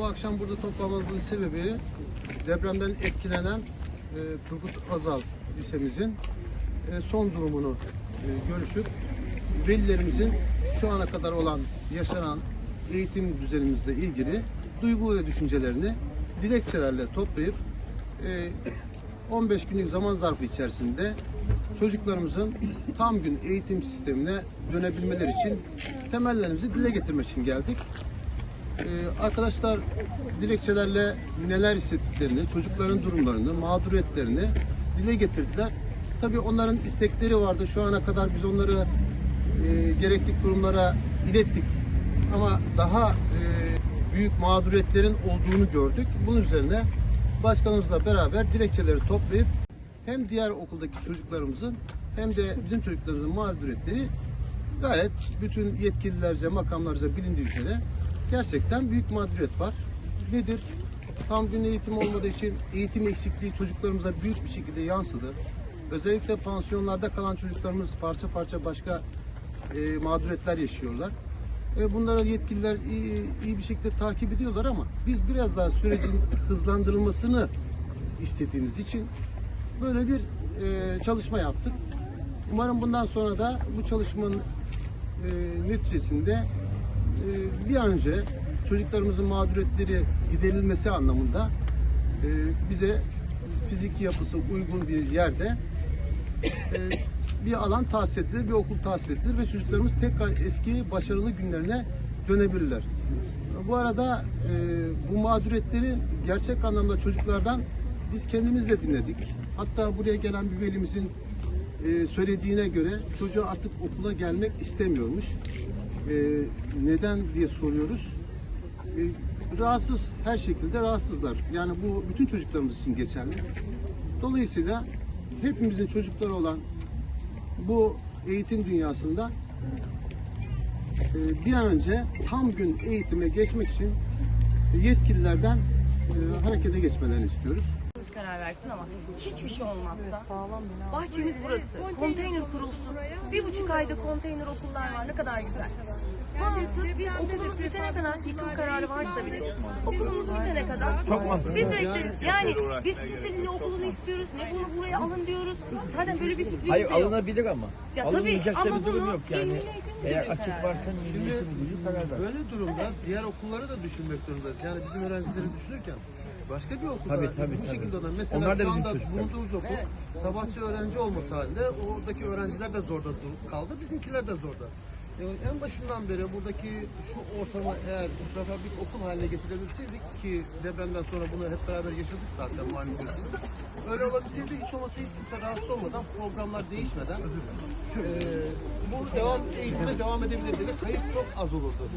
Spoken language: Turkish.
bu akşam burada toplanmamızın sebebi depremden etkilenen e, Turgut Azal lisemizin e, son durumunu e, görüşüp velilerimizin şu ana kadar olan yaşanan eğitim düzenimizle ilgili duygu ve düşüncelerini dilekçelerle toplayıp e, 15 günlük zaman zarfı içerisinde çocuklarımızın tam gün eğitim sistemine dönebilmeleri için temellerimizi dile getirmek için geldik. Ee, arkadaşlar dilekçelerle neler hissettiklerini, çocukların durumlarını, mağduriyetlerini dile getirdiler. Tabii onların istekleri vardı. Şu ana kadar biz onları e, gerekli kurumlara ilettik. Ama daha e, büyük mağduriyetlerin olduğunu gördük. Bunun üzerine başkanımızla beraber dilekçeleri toplayıp hem diğer okuldaki çocuklarımızın hem de bizim çocuklarımızın mağduriyetleri gayet bütün yetkililerce, makamlarca bilindiği üzere gerçekten büyük mağduriyet var. Nedir? Tam gün eğitim olmadığı için eğitim eksikliği çocuklarımıza büyük bir şekilde yansıdı. Özellikle pansiyonlarda kalan çocuklarımız parça parça başka e, mağduriyetler yaşıyorlar. E, bunları yetkililer iyi, iyi bir şekilde takip ediyorlar ama biz biraz daha sürecin hızlandırılmasını istediğimiz için böyle bir e, çalışma yaptık. Umarım bundan sonra da bu çalışmanın e, neticesinde bir an önce çocuklarımızın mağduriyetleri giderilmesi anlamında e, bize fiziki yapısı uygun bir yerde e, bir alan tahsis edilir, bir okul tahsis edilir ve çocuklarımız tekrar eski başarılı günlerine dönebilirler. Bu arada e, bu mağduriyetleri gerçek anlamda çocuklardan biz kendimiz de dinledik. Hatta buraya gelen bir velimizin söylediğine göre çocuğu artık okula gelmek istemiyormuş. E, neden diye soruyoruz. E, rahatsız, her şekilde rahatsızlar. Yani bu bütün çocuklarımız için geçerli. Dolayısıyla hepimizin çocukları olan bu eğitim dünyasında e, bir an önce tam gün eğitime geçmek için yetkililerden e, harekete geçmelerini istiyoruz. Siz karar versin ama hiçbir şey olmazsa bahçemiz burası. Konteyner kurulsun. Bir buçuk ayda konteyner okullar var. Ne kadar güzel. Bağımsız biz okulumuz bitene kadar yıkım kararı varsa bile okulumuz bitene kadar Çok mantıklı. biz bekleriz. Yani biz kimsenin ne okulunu istiyoruz ne bunu buraya alın diyoruz. Zaten böyle bir fikrimiz Hayır de yok. alınabilir ama. Ya tabii, Alınmayacaksa ama bir durum bunu yok yani. Milli Eğitim Eğer Müdürlüğü açık karar varsa verir. Milli Eğitim Müdürlüğü karar ver. Böyle durumda diğer okulları da düşünmek zorundayız. Yani bizim öğrencileri düşünürken başka bir okulda Tabii, tabii, bu tabii. şekilde olan mesela Onlar şu anda çocuklar. bulunduğumuz okul sabahçı öğrenci olması halinde oradaki öğrenciler de zorda kaldı. Bizimkiler de zorda. Yani en başından beri buradaki şu ortamı eğer prefabrik okul haline getirebilseydik ki depremden sonra bunu hep beraber yaşadık zaten malum gözünde. Öyle olabilseydi hiç olmasa hiç kimse rahatsız olmadan programlar değişmeden eee, bu devam eğitime devam edebilirdi ve kayıp çok az olurdu.